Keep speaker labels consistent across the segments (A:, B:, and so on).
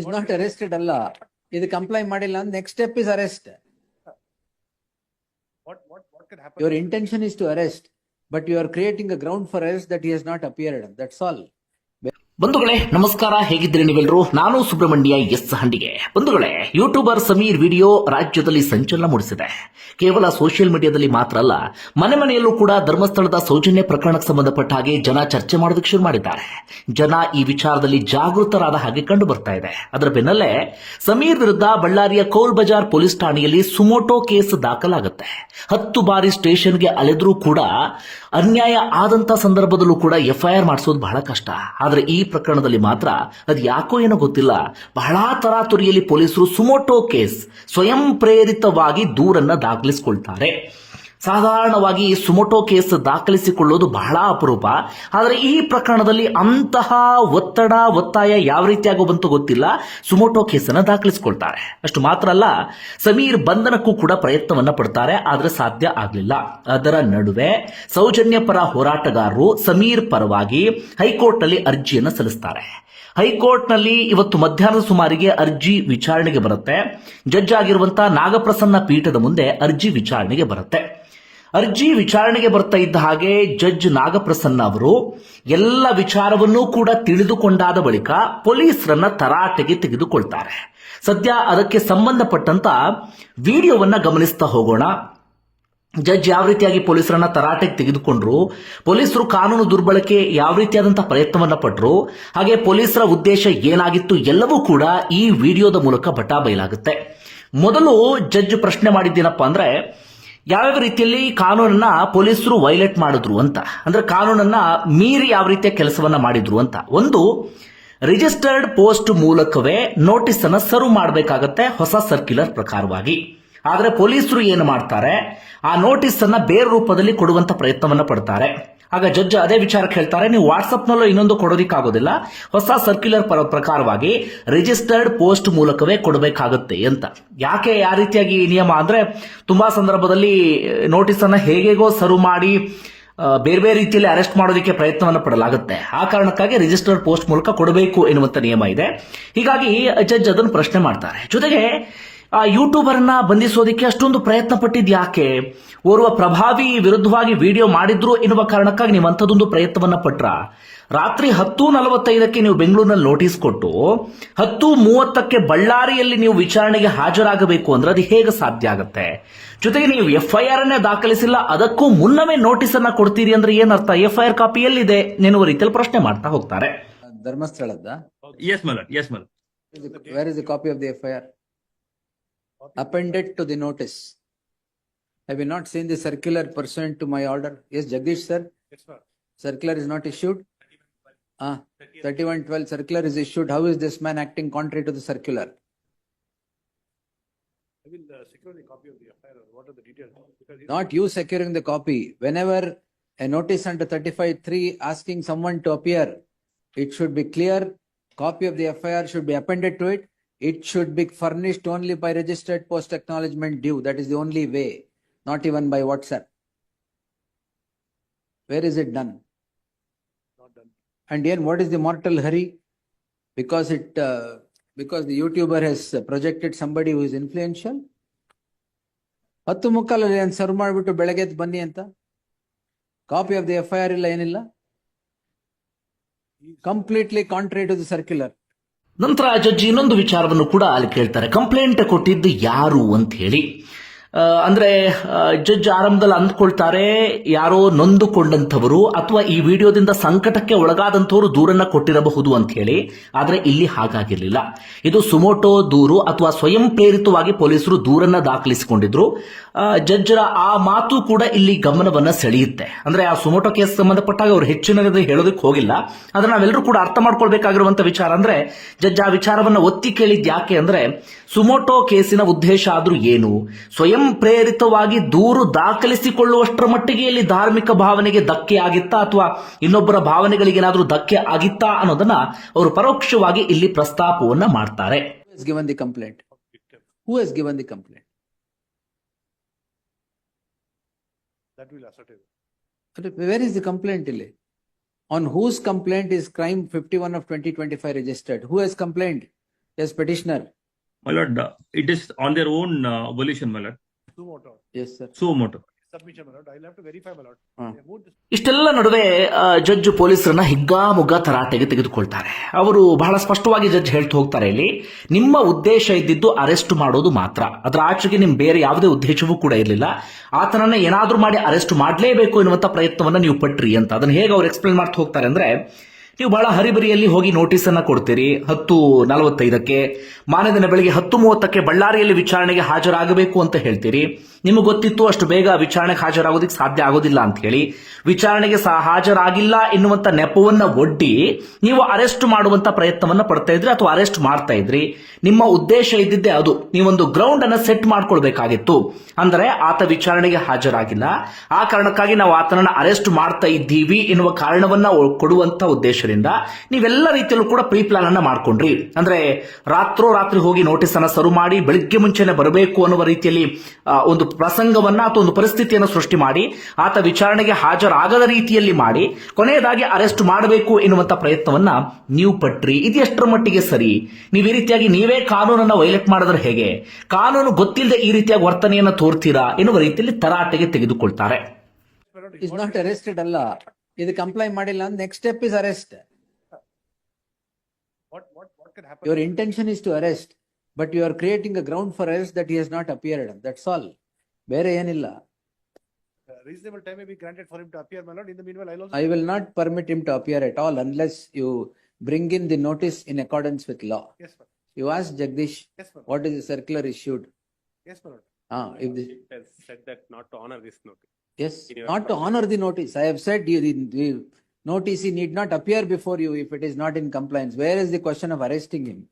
A: Is not arrested ಅಲ್ಲ ಇದು comply ಮಾಡಿಲ್ಲ next step is arrest
B: What, what, what can happen?
A: Your intention is to arrest but you are creating a ground for arrest that he has not appeared that's all
C: ಬಂಧುಗಳೇ, ನಮಸ್ಕಾರ. ಹೇಗಿದ್ದೀರಿ ನೀವೆಲ್ಲರೂ ನಾನು Subrahmanya S ಹಂಡಿಗೆ. ಬಂಧುಗಳೇ YouTuber Sameer video ರಾಜ್ಯದಲ್ಲಿ ಸಂಚಲನ ಮೂಡಿಸಿದೆ. ಕೇವಲ ಸೋಷಿಯಲ್ ಮೀಡಿಯಾದಲ್ಲಿ ಮಾತ್ರ ಅಲ್ಲ, ಮನೆ ಮನೆಯಲ್ಲೂ ಕೂಡ ಧರ್ಮಸ್ಥಳದ ಸೌಜನ್ಯ ಪ್ರಕರಣಕ್ಕೆ ಸಂಬಂಧಪಟ್ಟ ಹಾಗೆ ಜನ ಚರ್ಚೆ ಮಾಡೋದಕ್ಕೆ ಶುರು ಮಾಡಿದ್ದಾರೆ. ಜನ ಈ ವಿಚಾರದಲ್ಲಿ ಜಾಗೃತರಾದ ಹಾಗೆ ಕಂಡು ಬರ್ತಾ ಇದೆ. ಅದರ ಬೆನ್ನಲ್ಲೇ, ಸಮೀರ್ ವಿರುದ್ಧ ಬಳ್ಳಾರಿಯ ಕೌಲ್ ಬಜಾರ್ ಪೊಲೀಸ್ ಠಾಣೆಯಲ್ಲಿ ಸುಮೋಟೋ ಕೇಸ್ ದಾಖಲಾಗುತ್ತೆ. ಹತ್ತು ಬಾರಿ ಸ್ಟೇಷನ್ಗೆ ಅಲೆದ್ರೂ ಕೂಡ ಅನ್ಯಾಯ ಆದಂತ ಸಂದರ್ಭದಲ್ಲೂ ಕೂಡ ಎಫ್ಐಆರ್ ಮಾಡಿಸೋದು ಬಹಳ ಕಷ್ಟ. ಆದ್ರೆ ಈ ಪ್ರಕರಣದಲ್ಲಿ ಮಾತ್ರ ಅದು ಯಾಕೋ ಏನೋ ಗೊತ್ತಿಲ್ಲ. ಬಹಳ ತರಾತುರಿಯಲ್ಲಿ ಪೊಲೀಸರು ಸುಮೋಟೋ ಕೇಸ್ ಸ್ವಯಂ ಪ್ರೇರಿತವಾಗಿ ದೂರನ್ನ ದಾಖಲಿಸಿಕೊಳ್ತಾರೆ. ಸಾಧಾರಣವಾಗಿ ಸುಮೋಟೋ ಕೇಸ್ ದಾಖಲಿಸಿಕೊಳ್ಳೋದು ಬಹಳ ಅಪರೂಪ. ಆದರೆ ಈ ಪ್ರಕರಣದಲ್ಲಿ ಅಂತಹ ಒತ್ತಡ, ಒತ್ತಾಯ ಯಾವ ರೀತಿಯಾಗೋ ಬಂತು ಗೊತ್ತಿಲ್ಲ. ಸುಮೋಟೋ ಕೇಸನ್ನು ದಾಖಲಿಸಿಕೊಳ್ತಾರೆ. ಅಷ್ಟು ಮಾತ್ರ ಅಲ್ಲ, ಸಮೀರ್ ಬಂಧನಕ್ಕೂ ಕೂಡ ಪ್ರಯತ್ನವನ್ನ ಪಡ್ತಾರೆ, ಆದರೆ ಸಾಧ್ಯ ಆಗಲಿಲ್ಲ. ಅದರ ನಡುವೆ ಸೌಜನ್ಯ ಪರ ಹೋರಾಟಗಾರರು ಸಮೀರ್ ಪರವಾಗಿ ಹೈಕೋರ್ಟ್ನಲ್ಲಿ ಅರ್ಜಿಯನ್ನು ಸಲ್ಲಿಸ್ತಾರೆ. ಹೈಕೋರ್ಟ್ನಲ್ಲಿ ಇವತ್ತು ಮಧ್ಯಾಹ್ನದ ಸುಮಾರಿಗೆ ಅರ್ಜಿ ವಿಚಾರಣೆಗೆ ಬರುತ್ತೆ. ಜಡ್ಜ್ ಆಗಿರುವಂತಹ ನಾಗಪ್ರಸನ್ನ ಪೀಠದ ಮುಂದೆ ಅರ್ಜಿ ವಿಚಾರಣೆಗೆ ಬರುತ್ತೆ. ಅರ್ಜಿ ವಿಚಾರಣೆಗೆ ಬರ್ತಾ ಇದ್ದ ಹಾಗೆ ಜಡ್ಜ್ ನಾಗಪ್ರಸನ್ನ ಅವರು ಎಲ್ಲ ವಿಚಾರವನ್ನೂ ಕೂಡ ತಿಳಿದುಕೊಂಡಾದ ಬಳಿಕ ಪೊಲೀಸರನ್ನ ತರಾಟೆಗೆ ತೆಗೆದುಕೊಳ್ತಾರೆ. ಸದ್ಯ ಅದಕ್ಕೆ ಸಂಬಂಧಪಟ್ಟಂತ ವಿಡಿಯೋವನ್ನ ಗಮನಿಸ್ತಾ ಹೋಗೋಣ. ಜಡ್ಜ್ ಯಾವ ರೀತಿಯಾಗಿ ಪೊಲೀಸರನ್ನ ತರಾಟೆಗೆ ತೆಗೆದುಕೊಂಡ್ರು, ಪೊಲೀಸರು ಕಾನೂನು ದುರ್ಬಳಕೆ ಯಾವ ರೀತಿಯಾದಂತಹ ಪ್ರಯತ್ನವನ್ನ ಪಟ್ಟರು ಹಾಗೆ ಪೊಲೀಸರ ಉದ್ದೇಶ ಏನಾಗಿತ್ತು ಎಲ್ಲವೂ ಕೂಡ ಈ ವಿಡಿಯೋದ ಮೂಲಕ ಬಟಾ ಬಯಲಾಗುತ್ತೆ. ಮೊದಲು ಜಡ್ಜ್ ಪ್ರಶ್ನೆ ಮಾಡಿದ್ದೇನಪ್ಪ ಅಂದ್ರೆ ಯಾವ್ಯಾವ ರೀತಿಯಲ್ಲಿ ಕಾನೂನನ್ನ ಪೊಲೀಸರು ವೈಲೇಟ್ ಮಾಡಿದ್ರು ಅಂತ. ಅಂದ್ರೆ ಕಾನೂನನ್ನ ಮೀರಿ ಯಾವ ರೀತಿಯ ಕೆಲಸವನ್ನ ಮಾಡಿದ್ರು ಅಂತ. ಒಂದು ರಿಜಿಸ್ಟರ್ಡ್ ಪೋಸ್ಟ್ ಮೂಲಕವೇ ನೋಟಿಸ್ ಅನ್ನ ಸರ್ವ್ ಮಾಡಬೇಕಾಗತ್ತೆ ಹೊಸ ಸರ್ಕ್ಯುಲರ್ ಪ್ರಕಾರವಾಗಿ. ಆದ್ರೆ ಪೊಲೀಸರು ಏನು ಮಾಡ್ತಾರೆ? ಆ ನೋಟಿಸ್ ಅನ್ನ ಬೇರೆ ರೂಪದಲ್ಲಿ ಕೊಡುವಂತ ಪ್ರಯತ್ನವನ್ನು ಪಡ್ತಾರೆ. ಆಗ ಜಡ್ಜ್ ಅದೇ ವಿಚಾರಕ್ಕೆ ಹೇಳ್ತಾರೆ, ನೀವು ವಾಟ್ಸಪ್ನಲ್ಲೂ ಇನ್ನೊಂದು ಕೊಡೋದಿಕ್ಕಾಗೋದಿಲ್ಲ. ಹೊಸ ಸರ್ಕ್ಯುಲರ್ ಪರ ಪ್ರಕಾರವಾಗಿ ರಿಜಿಸ್ಟರ್ಡ್ ಪೋಸ್ಟ್ ಮೂಲಕವೇ ಕೊಡಬೇಕಾಗುತ್ತೆ ಅಂತ. ಯಾಕೆ ಯಾವ ರೀತಿಯಾಗಿ ಈ ನಿಯಮ ಅಂದರೆ ತುಂಬಾ ಸಂದರ್ಭದಲ್ಲಿ ನೋಟಿಸ್ ಹೇಗೆಗೋ ಹೇಗೇಗೋ ಸರ್ವ್ ಮಾಡಿ ಬೇರೆ ಬೇರೆ ರೀತಿಯಲ್ಲಿ ಅರೆಸ್ಟ್ ಮಾಡೋದಕ್ಕೆ ಪ್ರಯತ್ನವನ್ನು ಪಡಲಾಗುತ್ತೆ. ಆ ಕಾರಣಕ್ಕಾಗಿ ರಿಜಿಸ್ಟರ್ಡ್ ಪೋಸ್ಟ್ ಮೂಲಕ ಕೊಡಬೇಕು ಎನ್ನುವಂಥ ನಿಯಮ ಇದೆ. ಹೀಗಾಗಿ ಜಡ್ಜ್ ಅದನ್ನು ಪ್ರಶ್ನೆ ಮಾಡ್ತಾರೆ. ಜೊತೆಗೆ ಆ ಯೂಟ್ಯೂಬರ್ ಅನ್ನ ಬಂಧಿಸೋದಕ್ಕೆ ಅಷ್ಟೊಂದು ಪ್ರಯತ್ನ ಪಟ್ಟಿದ್ ಯಾಕೆ ಓರ್ವ ಪ್ರಭಾವಿ ವಿರುದ್ಧವಾಗಿ ವಿಡಿಯೋ ಮಾಡಿದ್ರು ಎನ್ನುವ ಕಾರಣಕ್ಕಾಗಿ ನೀವು ಅಂಥದ್ದೊಂದು ಪ್ರಯತ್ನವನ್ನ ಪಟ್ರ? ರಾತ್ರಿ ಹತ್ತು ನಲವತ್ತೈದಕ್ಕೆ ನೀವು ಬೆಂಗಳೂರಿನಲ್ಲಿ ನೋಟಿಸ್ ಕೊಟ್ಟು ಹತ್ತು ಮೂವತ್ತಕ್ಕೆ ಬಳ್ಳಾರಿಯಲ್ಲಿ ನೀವು ವಿಚಾರಣೆಗೆ ಹಾಜರಾಗಬೇಕು ಅಂದ್ರೆ ಅದು ಹೇಗೆ ಸಾಧ್ಯ ಆಗುತ್ತೆ? ಜೊತೆಗೆ ನೀವು ಎಫ್ಐಆರ್ ಅನ್ನೇ ದಾಖಲಿಸಿಲ್ಲ ಅದಕ್ಕೂ ಮುನ್ನವೇ ನೋಟಿಸ್ ಅನ್ನ ಕೊಡ್ತೀರಿ ಅಂದ್ರೆ ಏನರ್ಥ? ಎಫ್ಐಆರ್ ಕಾಪಿ ಎಲ್ಲಿದೆ? ಎನ್ನುವ ರೀತಿಯಲ್ಲಿ ಪ್ರಶ್ನೆ ಮಾಡ್ತಾ ಹೋಗ್ತಾರೆ.
A: ಧರ್ಮಸ್ಥಳದ?
D: ಎಸ್ ಮಲ್ ಎಸ್ ಮಲ್ my
A: where is the copy of the F I R appended to the notice. Have you not seen the circular pursuant to my order? Yes, Jagdish, sir,
B: Yes, sir.
A: circular is not issued? Ah, thirty-one twelve circular is issued. How is this man acting contrary to the circular?
B: I will uh, secure the copy of the FIR. What are the details? Because it-
A: Not you securing the copy. Whenever a notice under thirty-five three asking someone to appear, it should be clear, copy of the FIR should be appended to it. It should be furnished only by registered post acknowledgement due. That is the only way, not even by WhatsApp. Where is it done?
B: not done.
A: And then what is the mortal hurry? Because it, uh, because the YouTuber has projected somebody who is influential? ಹತ್ತು ಮುಕ್ಕಾಲಲ್ಲಿ ಏನ್ serve ಮಾಡ್ಬಿಟ್ಟು ಬೆಳಗ್ಗೆ ಎದ್ದು ಬನ್ನಿ ಅಂತ copy of the F I R ಇಲ್ಲ ಏನಿಲ್ಲ completely contrary to the circular
C: ನಂತರ ಅಜಜ್ಜಿ ಇನ್ನೊಂದು ವಿಚಾರವನ್ನು ಕೂಡ ಅಲ್ಲಿ ಕೇಳ್ತಾರೆ. ಕಂಪ್ಲೇಂಟ್ ಕೊಟ್ಟಿದ್ದು ಯಾರು ಅಂತ ಹೇಳಿ. ಅಂದ್ರೆ ಜಡ್ಜ್ ಆರಂಭದಲ್ಲಿ ಅಂದ್ಕೊಳ್ತಾರೆ, ಯಾರೋ ನೊಂದುಕೊಂಡಂಥವರು ಅಥವಾ ಈ ವಿಡಿಯೋದಿಂದ ಸಂಕಟಕ್ಕೆ ಒಳಗಾದಂಥವರು ದೂರನ್ನ ಕೊಟ್ಟಿರಬಹುದು ಅಂತ ಹೇಳಿ, ಆದರೆ ಇಲ್ಲಿ ಹಾಗಾಗಿರ್ಲಿಲ್ಲ. ಇದು ಸುಮೋಟೋ ದೂರು ಅಥವಾ ಸ್ವಯಂ ಪ್ರೇರಿತವಾಗಿ ಪೊಲೀಸರು ದೂರನ್ನ ದಾಖಲಿಸಿಕೊಂಡಿದ್ರು. ಜಡ್ಜರ ಆ ಮಾತು ಕೂಡ ಇಲ್ಲಿ ಗಮನವನ್ನ ಸೆಳೆಯುತ್ತೆ. ಅಂದ್ರೆ ಆ ಸುಮೋಟೋ ಕೇಸ್ ಸಂಬಂಧಪಟ್ಟಾಗ ಅವರು ಹೆಚ್ಚಿನ ಹೇಳೋದಕ್ಕೆ ಹೋಗಿಲ್ಲ. ಆದ್ರೆ ನಾವೆಲ್ಲರೂ ಕೂಡ ಅರ್ಥ ಮಾಡ್ಕೊಳ್ಬೇಕಾಗಿರುವಂತ ವಿಚಾರ. ಅಂದ್ರೆ, ಜಡ್ಜ್ ಆ ವಿಚಾರವನ್ನ ಒತ್ತಿ ಕೇಳಿದ್ ಯಾಕೆ ಅಂದ್ರೆ, ಸುಮೋಟೋ ಕೇಸಿನ ಉದ್ದೇಶ ಆದ್ರೂ ಏನು? ಸ್ವಯಂ ಪ್ರೇರಿತವಾಗಿ ದೂರು ದಾಖಲಿಸಿಕೊಳ್ಳುವಷ್ಟರ ಮಟ್ಟಿಗೆ ಇಲ್ಲಿ ಧಾರ್ಮಿಕ ಭಾವನೆಗೆ ಧಕ್ಕೆ ಆಗಿತ್ತಾ ಅಥವಾ ಇನ್ನೊಬ್ಬರ ಭಾವನೆಗಳಿಗೆ ಏನಾದರೂ ಧಕ್ಕೆ ಆಗಿತ್ತಾ ಅನ್ನೋದನ್ನ ಅವರು ಪರೋಕ್ಷವಾಗಿ ಇಲ್ಲಿ ಪ್ರಸ್ತಾಪವನ್ನ ಮಾಡ್ತಾರೆ
A: Who has given the complaint? Who has given the complaint?
B: That will ascertain.
A: But Where is the complaint ಇಲ್ಲಿ? On whose complaint is crime fifty-one of twenty twenty-five registered? Who has complained? Yes, petitioner.
D: My lord, uh, it is on their own uh, volition, my lord.
C: ಇಷ್ಟೆಲ್ಲ ನಡುವೆ judge ಪೊಲೀಸರನ್ನ ಹಿಗ್ಗಾಮುಗ್ಗಾ ತರಾಟೆಗೆ ತೆಗೆದುಕೊಳ್ತಾರೆ. ಅವರು ಬಹಳ ಸ್ಪಷ್ಟವಾಗಿ judge ಹೇಳ್ತಾ ಹೋಗ್ತಾರೆ ಇಲ್ಲಿ ನಿಮ್ಮ ಉದ್ದೇಶ ಇದ್ದಿದ್ದು ಅರೆಸ್ಟ್ ಮಾಡೋದು ಮಾತ್ರ. ಅದರ ಆಚೆಗೆ ನಿಮ್ ಬೇರೆ ಯಾವುದೇ ಉದ್ದೇಶವೂ ಕೂಡ ಇರಲಿಲ್ಲ. ಆತನನ್ನ ಏನಾದ್ರೂ ಮಾಡಿ ಅರೆಸ್ಟ್ ಮಾಡಲೇಬೇಕು ಎನ್ನುವಂತ ಪ್ರಯತ್ನವನ್ನ ನೀವು ಪಟ್ರಿ ಅಂತ. ಅದನ್ನ ಹೇಗೆ ಅವ್ರು ಎಕ್ಸ್ಪ್ಲೇನ್ ಮಾಡ್ತಾ ಹೋಗ್ತಾರೆ ಅಂದ್ರೆ ನೀವು ಬಹಳ ಹರಿಬರಿಯಲ್ಲಿ ಹೋಗಿ ನೋಟಿಸ್ ಅನ್ನ ಕೊಡ್ತೀರಿ. ಹತ್ತು ನಲವತ್ತೈದಕ್ಕೆ ಮಾನ್ಯ ದಿನ ಬೆಳಿಗ್ಗೆ ಹತ್ತು ಮೂವತ್ತಕ್ಕೆ ಬಳ್ಳಾರಿಯಲ್ಲಿ ವಿಚಾರಣೆಗೆ ಹಾಜರಾಗಬೇಕು ಅಂತ ಹೇಳ್ತೀರಿ. ನಿಮಗೆ ಗೊತ್ತಿತ್ತು, ಅಷ್ಟು ಬೇಗ ವಿಚಾರಣೆಗೆ ಹಾಜರಾಗೋದಕ್ಕೆ ಸಾಧ್ಯ ಆಗೋದಿಲ್ಲ ಅಂತ ಹೇಳಿ. ವಿಚಾರಣೆಗೆ ಸಹ ಹಾಜರಾಗಿಲ್ಲ ಎನ್ನುವಂತ ನೆಪವನ್ನ ಒಡ್ಡಿ ನೀವು ಅರೆಸ್ಟ್ ಮಾಡುವಂತ ಪ್ರಯತ್ನವನ್ನ ಪಡ್ತಾ ಇದ್ರಿ ಅಥವಾ ಅರೆಸ್ಟ್ ಮಾಡ್ತಾ ಇದ್ರಿ. ನಿಮ್ಮ ಉದ್ದೇಶ ಇದ್ದಿದ್ದೆ ಅದು. ನೀವೊಂದು ಗ್ರೌಂಡ್ ಅನ್ನ ಸೆಟ್ ಮಾಡ್ಕೊಳ್ಬೇಕಾಗಿತ್ತು. ಅಂದ್ರೆ ಆತ ವಿಚಾರಣೆಗೆ ಹಾಜರಾಗಿಲ್ಲ. ಆ ಕಾರಣಕ್ಕಾಗಿ ನಾವು ಆತನನ್ನ ಅರೆಸ್ಟ್ ಮಾಡ್ತಾ ಇದ್ದೀವಿ ಎನ್ನುವ ಕಾರಣವನ್ನ ಕೊಡುವಂತ ಉದ್ದೇಶದಿಂದ ನೀವೆಲ್ಲ ರೀತಿಯಲ್ಲೂ ಕೂಡ ಪ್ರೀ ಪ್ಲಾನ್ ಅನ್ನ ಮಾಡ್ಕೊಂಡ್ರಿ. ಅಂದ್ರೆ ರಾತ್ರೋ ರಾತ್ರಿ ಹೋಗಿ ನೋಟಿಸ್ ಅನ್ನ ಸರು ಮಾಡಿ ಬೆಳಿಗ್ಗೆ ಮುಂಚೆನೆ ಬರಬೇಕು ಅನ್ನುವ ರೀತಿಯಲ್ಲಿ ಒಂದು ಪ್ರಸಂಗವನ್ನ ಅಥವಾ ಒಂದು ಪರಿಸ್ಥಿತಿಯನ್ನು ಸೃಷ್ಟಿ ಮಾಡಿ, ಆತ ವಿಚಾರಣೆಗೆ ಹಾಜರಾಗದ ರೀತಿಯಲ್ಲಿ ಮಾಡಿ, ಕೊನೆಯದಾಗಿ ಅರೆಸ್ಟ್ ಮಾಡಬೇಕು ಎನ್ನುವಂತ ಪ್ರಯತ್ನವನ್ನ ನೀವು ಪಟ್ರಿ. ಇದು ಎಷ್ಟರ ಮಟ್ಟಿಗೆ ಸರಿ. ನೀವು ಈ ರೀತಿಯಾಗಿ ನೀವೇ ಕಾನೂನನ್ನ ವೈಲೇಟ್ ಮಾಡಿದ್ರೆ ಹೇಗೆ? ಕಾನೂನು ಗೊತ್ತಿಲ್ಲದೆ ಈ ರೀತಿಯಾಗಿ ವರ್ತನೆಯನ್ನ ತೋರ್ತೀರಾ ಎನ್ನುವ ರೀತಿಯಲ್ಲಿ ತರಾಟೆಗೆ ತೆಗೆದುಕೊಳ್ತಾರೆ.
A: ಅಲ್ಲ. ಇದು ಕಂಪ್ಲೈ ಮಾಡಿಲ್ಲ ಅಂದ್ರೆ next step is arrest
B: What, what, what could happen?
A: Your intention is to arrest, but you are creating a ground for arrest that he has not appeared. That's all. ಬೇರೆ ಏನಿಲ್ಲ
B: Uh, Reasonable time may be granted for him to appear, my lord. In the meanwhile, i also.
A: I will not permit him to appear at all unless you bring in the notice in accordance with law.
B: Yes, my lord.
A: You ask Jagdish,
B: Yes, my lord.
A: what is the circular issued?
B: Yes, my lord.
A: Ah, if the,
E: It has said that not to honor this notice.
A: yes,
E: In your
A: not to honor the notice. I have said you, the, the notice he need not appear before you if it is not in compliance. Where is the question of arresting him?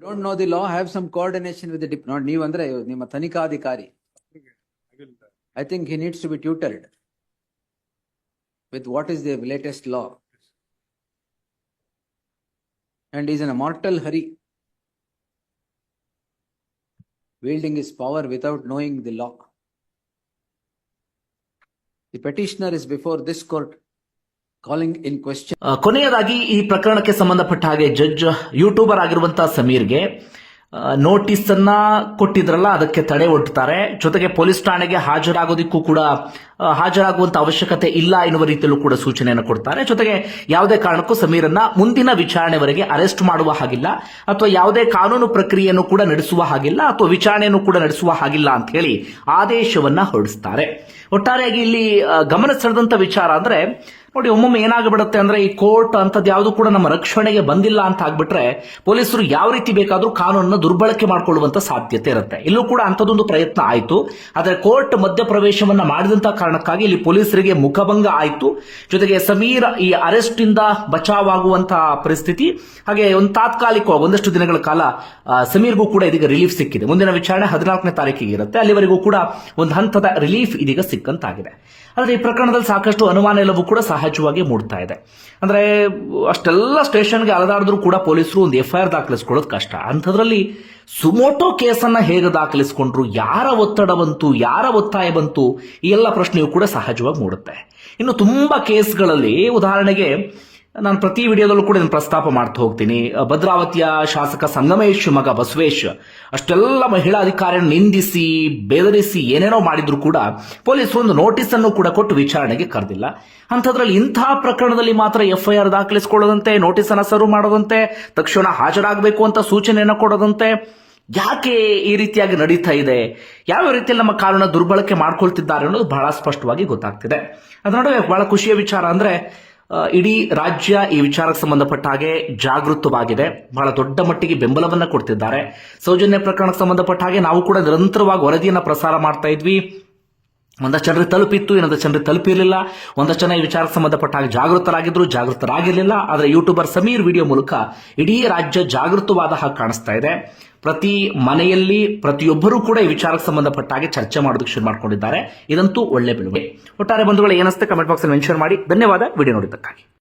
A: Don't know the law, have some coordination with the dip, not ನೀವಂದ್ರೆ ನಿಮ್ಮ ತನಿಖಾಧಿಕಾರಿ.
B: I will, uh,
A: I think he needs to be tutored with what is the latest law. And he's in Wielding his power without knowing the law. The petitioner is before this court in question
C: ಆ, ಕೊನೆಯದಾಗಿ ಈ ಪ್ರಕರಣಕ್ಕೆ ಸಂಬಂಧಪಟ್ಟ ಹಾಗೆ judge YouTuber ಆಗಿರುವಂತಹ ಸಮೀರ್ಗೆ notice ಅನ್ನ ಕೊಟ್ಟಿದ್ರಲ್ಲ, ಅದಕ್ಕೆ ತಡೆ ಒಡ್ತಾರೆ ಜೊತೆಗೆ ಪೊಲೀಸ್ ಠಾಣೆಗೆ ಹಾಜರಾಗೋದಿಕ್ಕೂ ಕೂಡ ಹಾಜರಾಗುವಂತ ಅವಶ್ಯಕತೆ ಇಲ್ಲ ಎನ್ನುವ ರೀತಿಯಲ್ಲೂ ಕೂಡ ಸೂಚನೆಯನ್ನು ಕೊಡ್ತಾರೆ. ಜೊತೆಗೆ ಯಾವುದೇ ಕಾರಣಕ್ಕೂ ಸಮೀರನ್ನ ಮುಂದಿನ ವಿಚಾರಣೆವರೆಗೆ ಅರೆಸ್ಟ್ ಮಾಡುವ ಹಾಗಿಲ್ಲ, ಅಥವಾ ಯಾವುದೇ ಕಾನೂನು ಪ್ರಕ್ರಿಯೆಯನ್ನು ಕೂಡ ನಡೆಸುವ ಹಾಗಿಲ್ಲ, ಅಥವಾ ವಿಚಾರಣೆಯನ್ನು ಕೂಡ ನಡೆಸುವ ಹಾಗಿಲ್ಲ ಅಂತ ಹೇಳಿ ಆದೇಶವನ್ನ ಹೊರಡಿಸ್ತಾರೆ. ಒಟ್ಟಾರೆಯಾಗಿ ಇಲ್ಲಿ ಗಮನ ಸೆಳೆದಂತ ವಿಚಾರ ಅಂದ್ರೆ ನೋಡಿ, ಒಮ್ಮೊಮ್ಮೆ ಏನಾಗ್ಬಿಡುತ್ತೆ ಅಂದ್ರೆ ಈ ಕೋರ್ಟ್ ಅಂತದ್ ಯಾವುದು ಕೂಡ ನಮ್ಮ ರಕ್ಷಣೆಗೆ ಬಂದಿಲ್ಲ ಅಂತ ಆಗ್ಬಿಟ್ರೆ ಪೊಲೀಸರು ಯಾವ ರೀತಿ ಬೇಕಾದ್ರೂ ಕಾನೂನನ್ನ ದುರ್ಬಳಕೆ ಮಾಡಿಕೊಳ್ಳುವಂತ ಸಾಧ್ಯತೆ ಇರುತ್ತೆ. ಇಲ್ಲೂ ಕೂಡ ಅಂತದೊಂದು ಪ್ರಯತ್ನ ಆಯ್ತು. ಆದರೆ ಕೋರ್ಟ್ ಮಧ್ಯಪ್ರವೇಶವನ್ನ ಮಾಡಿದಂತ ಕಾರಣಕ್ಕಾಗಿ ಇಲ್ಲಿ ಪೊಲೀಸರಿಗೆ ಮುಖಭಂಗ ಆಯ್ತು. ಜೊತೆಗೆ ಸಮೀರ್ ಈ ಅರೆಸ್ಟ್ ಇಂದ ಬಚಾವಾಗುವಂತಹ ಪರಿಸ್ಥಿತಿ, ಹಾಗೆ ಒಂದು ತಾತ್ಕಾಲಿಕವಾಗಿ ಒಂದಷ್ಟು ದಿನಗಳ ಕಾಲ ಸಮೀರ್ಗೂ ಕೂಡ ಇದೀಗ ರಿಲೀಫ್ ಸಿಕ್ಕಿದೆ. ಮುಂದಿನ ವಿಚಾರಣೆ ಹದಿನಾಲ್ಕನೇ ತಾರೀಕಿಗೆ ಇರುತ್ತೆ. ಅಲ್ಲಿವರೆಗೂ ಕೂಡ ಒಂದು ಹಂತದ ರಿಲೀಫ್ ಇದೀಗ ಸಿಕ್ಕಂತಾಗಿದೆ. ಆದರೆ ಈ ಪ್ರಕರಣದಲ್ಲಿ ಸಾಕಷ್ಟು ಅನುಮಾನ ಎಲ್ಲವೂ ಕೂಡ ಸಹಜವಾಗಿ ಮೂಡ್ತಾ ಇದೆ. ಅಂದ್ರೆ ಅಷ್ಟೆಲ್ಲ ಸ್ಟೇಷನ್ಗೆ ಅಲದಾಡಿದ್ರು ಕೂಡ ಪೊಲೀಸರು ಒಂದು ಎಫ್ ಐ ಆರ್ ದಾಖಲಿಸ್ಕೊಳ್ಳೋದು ಕಷ್ಟ. ಅಂಥದ್ರಲ್ಲಿ ಸುಮೋಟೋ ಕೇಸನ್ನ ಹೇಗೆ ದಾಖಲಿಸಿಕೊಂಡ್ರು, ಯಾರ ಒತ್ತಡ ಬಂತು, ಯಾರ ಒತ್ತಾಯ ಬಂತು, ಈ ಎಲ್ಲ ಪ್ರಶ್ನೆಯೂ ಕೂಡ ಸಹಜವಾಗಿ ಮೂಡುತ್ತೆ. ಇನ್ನು ತುಂಬಾ ಕೇಸ್ಗಳಲ್ಲಿ ಉದಾಹರಣೆಗೆ ನಾನು ಪ್ರತಿ ವಿಡಿಯೋದಲ್ಲೂ ಕೂಡ ಇದನ್ನು ಪ್ರಸ್ತಾಪ ಮಾಡ್ತಾ ಹೋಗ್ತೀನಿ. ಭದ್ರಾವತಿಯ ಶಾಸಕ ಸಂಗಮೇಶ್, ಮಗ ಬಸವೇಶ್, ಅಷ್ಟೆಲ್ಲ ಮಹಿಳಾ ಅಧಿಕಾರಿಯನ್ನು ನಿಂದಿಸಿ, ಬೆದರಿಸಿ ಏನೇನೋ ಮಾಡಿದ್ರು ಕೂಡ ಪೊಲೀಸರು ಒಂದು ನೋಟಿಸ್ ಅನ್ನು ಕೂಡ ಕೊಟ್ಟು ವಿಚಾರಣೆಗೆ ಕರೆದಿಲ್ಲ. ಅಂಥದ್ರಲ್ಲಿ ಇಂತಹ ಪ್ರಕರಣದಲ್ಲಿ ಮಾತ್ರ ಎಫ್ಐಆರ್ ದಾಖಲಿಸಿಕೊಳ್ಳದಂತೆ ನೋಟಿಸ್ ಅನ್ನ ಸರ್ವ್ ಮಾಡದಂತೆ, ತಕ್ಷಣ ಹಾಜರಾಗಬೇಕು ಅಂತ ಸೂಚನೆಯನ್ನು ಕೊಡದಂತೆ ಯಾಕೆ ಈ ರೀತಿಯಾಗಿ ನಡೀತಾ ಇದೆ? ಯಾವ ರೀತಿಯಲ್ಲಿ ನಮ್ಮ ಕಾರಣ ದುರ್ಬಳಕೆ ಮಾಡ್ಕೊಳ್ತಿದ್ದಾರೆ ಅನ್ನೋದು ಬಹಳ ಸ್ಪಷ್ಟವಾಗಿ ಗೊತ್ತಾಗ್ತಿದೆ. ಅದರ ನಡುವೆ ಬಹಳ ಖುಷಿಯ ವಿಚಾರ ಅಂದ್ರೆ ಇಡೀ ರಾಜ್ಯ ಈ ವಿಚಾರಕ್ಕೆ ಸಂಬಂಧಪಟ್ಟ ಹಾಗೆ ಜಾಗೃತವಾಗಿದೆ. ಬಹಳ ದೊಡ್ಡ ಮಟ್ಟಿಗೆ ಬೆಂಬಲವನ್ನ ಕೊಡ್ತಿದ್ದಾರೆ. ಸೌಜನ್ಯ ಪ್ರಕರಣಕ್ಕೆ ಸಂಬಂಧಪಟ್ಟ ಹಾಗೆ ನಾವು ಕೂಡ ನಿರಂತರವಾಗಿ ವರದಿಯನ್ನು ಪ್ರಸಾರ ಮಾಡ್ತಾ ಇದ್ವಿ. ಒಂದಷ್ಟು ಜನರಿಗೆ ತಲುಪಿತ್ತು ಇನ್ನೊಂದಷ್ಟು ಜನರಿಗೆ ತಲುಪಿರಲಿಲ್ಲ. ಒಂದಷ್ಟು ಜನ ಈ ವಿಚಾರಕ್ಕೆ ಸಂಬಂಧಪಟ್ಟ ಹಾಗೆ ಜಾಗೃತರಾಗಿದ್ರು, ಜಾಗೃತರಾಗಿರಲಿಲ್ಲ. ಆದರೆ ಯೂಟ್ಯೂಬರ್ ಸಮೀರ್ ವಿಡಿಯೋ ಮೂಲಕ ಇಡೀ ರಾಜ್ಯ ಜಾಗೃತವಾದ ಹಾಗೆ ಕಾಣಿಸ್ತಾ ಇದೆ. ಪ್ರತಿ ಮನೆಯಲ್ಲಿ ಪ್ರತಿಯೊಬ್ಬರೂ ಕೂಡ ಈ ವಿಚಾರಕ್ಕೆ ಸಂಬಂಧಪಟ್ಟ ಹಾಗೆ ಚರ್ಚೆ ಮಾಡೋದಕ್ಕೆ ಶುರು ಮಾಡ್ಕೊಂಡಿದ್ದಾರೆ. ಇದಂತೂ ಒಳ್ಳೆ ಬೆಳವಣಿಗೆ ಒಟ್ಟಾರೆ ಬಂಧುಗಳು ಏನಸ್ತೆ ಕಮೆಂಟ್ ಬಾಕ್ಸ್ ಮೆನ್ಷನ್ ಮಾಡಿ. ಧನ್ಯವಾದ. ವಿಡಿಯೋ ನೋಡಿದ್ದಕ್ಕಾಗಿ.